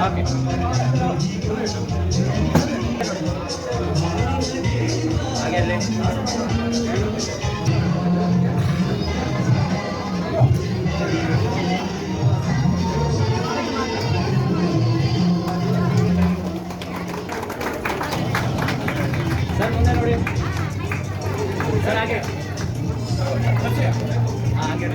Okay. આગળ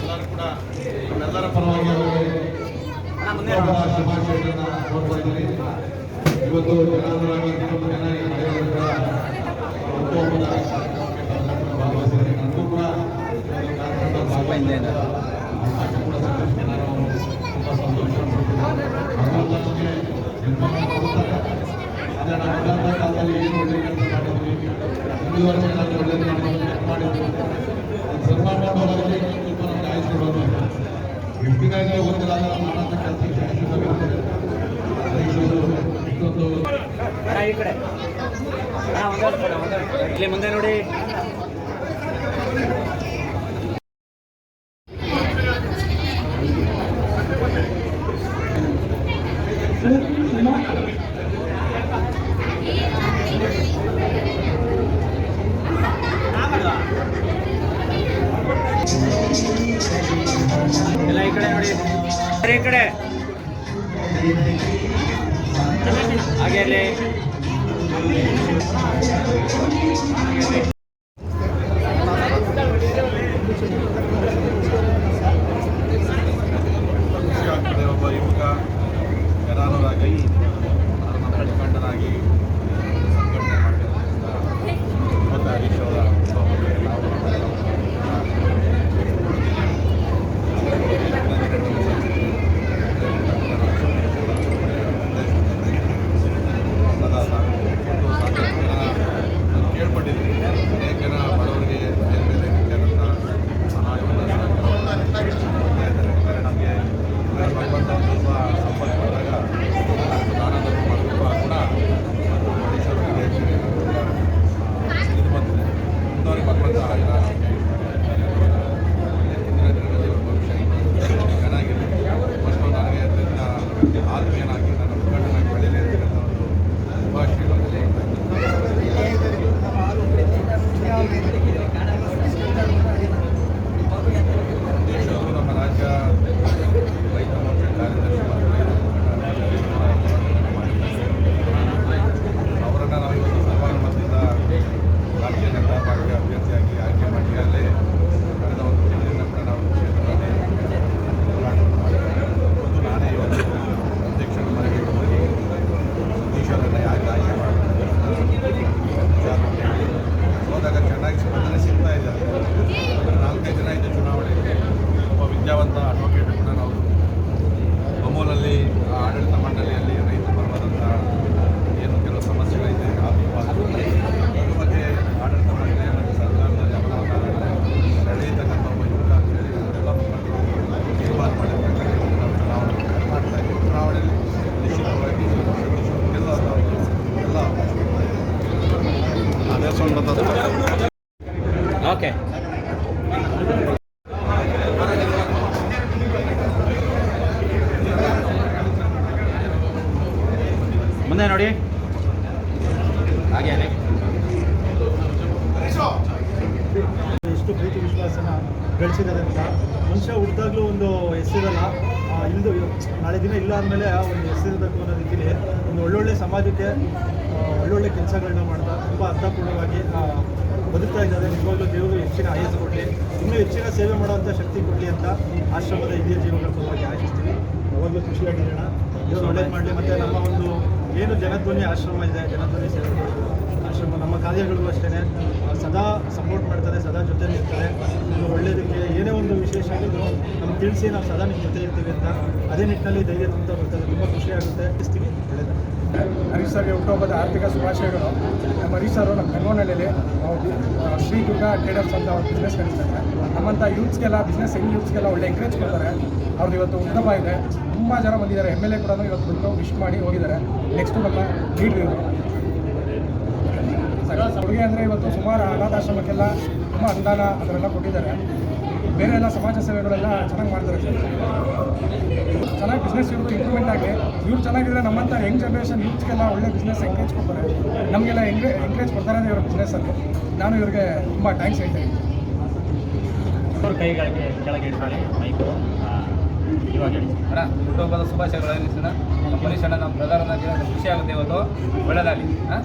ಎಲ್ಲರೂ ಕೂಡ ಎಲ್ಲರ ಪರವಾಗಿ ಶುಭಾಶಯಗಳನ್ನು ನೋಡ್ತಾ ಇದ್ದೀನಿ ಇವತ್ತು ಜನಾಂಗ ಈ ವರ್ಷ ಏನಾದರೂ ಒಳ್ಳೆಯದು ಮಾಡಿ ಸನ್ಮಾನ ಇಲ್ಲಿ ಮುಂದೆ ನೋಡಿ इकडे आगे ಭಾಷೆಗಳಲ್ಲಿ Okay. ಮನುಷ್ಯ ಹುಟ್ಟಿದಾಗಲೂ ಒಂದು ಹೆಸರಲ್ಲ ಇಲ್ದು, ನಾಳೆ ದಿನ ಇಲ್ಲ ಅಂದಮೇಲೆ ಒಂದು ಹೆಸರಿರಬೇಕು ಅನ್ನೋ ರೀತಿಲಿ ಒಂದು ಒಳ್ಳೊಳ್ಳೆ ಸಮಾಜಕ್ಕೆ ಒಳ್ಳೊಳ್ಳೆ ಕೆಲಸಗಳನ್ನ ಮಾಡ್ತಾ ತುಂಬ ಅರ್ಥಪೂರ್ಣವಾಗಿ ಬದುಕ್ತಾ ಇದ್ದಾರೆ. ನಿಜವಾಗ್ಲೂ ದೇವರು ಹೆಚ್ಚಿನ ಆಯಸ್ಸು ಕೊಡಲಿ. ಇನ್ನೂ ಹೆಚ್ಚಿನ ಸೇವೆ ಮಾಡುವಂಥ ಶಕ್ತಿ ಕೊಡಲಿ ಅಂತ ಆಶ್ರಮದ ಹಿರಿಯ ಜೀವಗಳ ಪರವಾಗಿ ಆಶಿಸ್ತೀವಿ. ಯಾವಾಗಲೂ ಖುಷಿಯಾಗಿರೋಣ ದೇವರು ಒಳ್ಳೇದು ಮಾಡಲಿ ಮತ್ತು ನಮ್ಮ ಒಂದು ಏನು ಜನಧ್ವನಿ ಆಶ್ರಮ ಇದೆ, ಜನಧ್ವನಿ ಸೇವೆ ಆಶ್ರಮ ನಮ್ಮ ಕಾರ್ಯಗಳಿಗೂ ಅಷ್ಟೇ ಸದಾ ಸಪೋರ್ಟ್ ಮಾಡ್ತಾರೆ, ಸದಾ ಜೊತೆ ಇರ್ತಾರೆ. ಆಗಿದ್ರು ನಮ್ಗೆ ತಿಳಿಸಿ ನಾವು ಸದಾ ನಿಮ್ಮ ಜೊತೆ ಇರ್ತೀವಿ ಅಂತ. ಅದೇ ನಿಟ್ಟಿನಲ್ಲಿ ಧೈರ್ಯ ತುಂಬ ಬರ್ತದೆ ತುಂಬ ಖುಷಿ ಆಗುತ್ತೆ. ಇರ್ತೀವಿ ಒಳ್ಳೆಯದು ಹರೀಶ್ ಸರ್ಗೆ ಹುಟ್ಟುಹಬ್ಬದ ಆರ್ಥಿಕ ಶುಭಾಶಯಗಳು. ನಮ್ಮ ಹರೀಶ್ ಸರ್ ನಮ್ಮ ಬೆಂಗಳೂರಿನಲ್ಲಿ ಶ್ರೀ ದುರ್ಗಾ ಟ್ರೇಡರ್ಸ್ ಅಂತ ಅವ್ರ ಬಿಸ್ನೆಸ್ ನಡೆಸ್ತಾರೆ ನಮ್ಮಂಥ ಯೂತ್ಸ್ಗೆಲ್ಲ ಬಿಸ್ನೆಸ್ ಹೆಂಗ್ ಯೂತ್ಸ್ಗೆಲ್ಲ ಒಳ್ಳೆ ಎಂಕರೇಜ್ ಕೊಡ್ತಾರೆ. ಅವ್ರದ್ದು ಇವತ್ತು ಉತ್ತಮ ಇದೆ. ತುಂಬ ಜನ ಬಂದಿದ್ದಾರೆ. ಎಂ ಎಲ್ ಎ ಕೂಡ ಇವತ್ತು ಬಂದು ವಿಶ್ ಮಾಡಿ ಹೋಗಿದ್ದಾರೆ. ನೆಕ್ಸ್ಟು ನಮ್ಮ ಲೀಡ್ರ್ ಇವರು. ಕೊಡುಗೆ ಅಂದರೆ ಇವತ್ತು ಸುಮಾರು ಅನಾಥಾಶ್ರಮಕ್ಕೆಲ್ಲ ತುಂಬ ಅನುದಾನ ಅದನ್ನೆಲ್ಲ ಕೊಟ್ಟಿದ್ದಾರೆ. ಬೇರೆ ಎಲ್ಲ ಸಮಾಜ ಸೇವೆಗಳೆಲ್ಲ ಚೆನ್ನಾಗಿ ಮಾಡ್ತಾರೆ ಸರ್. ಚೆನ್ನಾಗಿ ಬಿಸ್ನೆಸ್ ಇರೋದು ಇಂಪ್ರೂವ್ಮೆಂಟ್ ಆಗಿ ಇವ್ರು ಚೆನ್ನಾಗಿದ್ರೆ ನಮ್ಮಂಥ ಯಂಗ್ ಜನ್ರೇಷನ್ ಯೂತ್ಗೆಲ್ಲ ಒಳ್ಳೆ ಬಿಸ್ನೆಸ್ ಎಂಕರೇಜ್ ಕೊಡ್ತಾರೆ. ನಮಗೆಲ್ಲ ಎಂಗ್ರೇ ಎಂಕರೇಜ್ ಕೊಡ್ತಾರೆ ಇವ್ರ ಬಿಸ್ನೆಸ್ಸಲ್ಲಿ ನಾನು ಇವ್ರಿಗೆ ತುಂಬ ಥ್ಯಾಂಕ್ಸ್ ಹೇಳ್ತೀನಿ ಅವ್ರ ಕೈಗಳಿಗೆ ಕೆಳಗೆ ಇಟ್ಕೊಳ್ಳಿ ಮೈಕು. ಆ, ಇವಾಗ ಹೇಳಿ. ಅಣ್ಣ ಹುಟ್ಟುಹಬ್ಬದ ಶುಭಾಶಯಗಳು ನಮ್ಮ ಮನುಷ್ಯನ ನಮ್ಮ ಪ್ರಧಾನ ಅನ್ನೋಕ್ಕೆ ಖುಷಿ ಆಗುತ್ತೆ ಇವತ್ತು. ಒಳ್ಳೆಯದಾಗಲಿ ಹಾಂ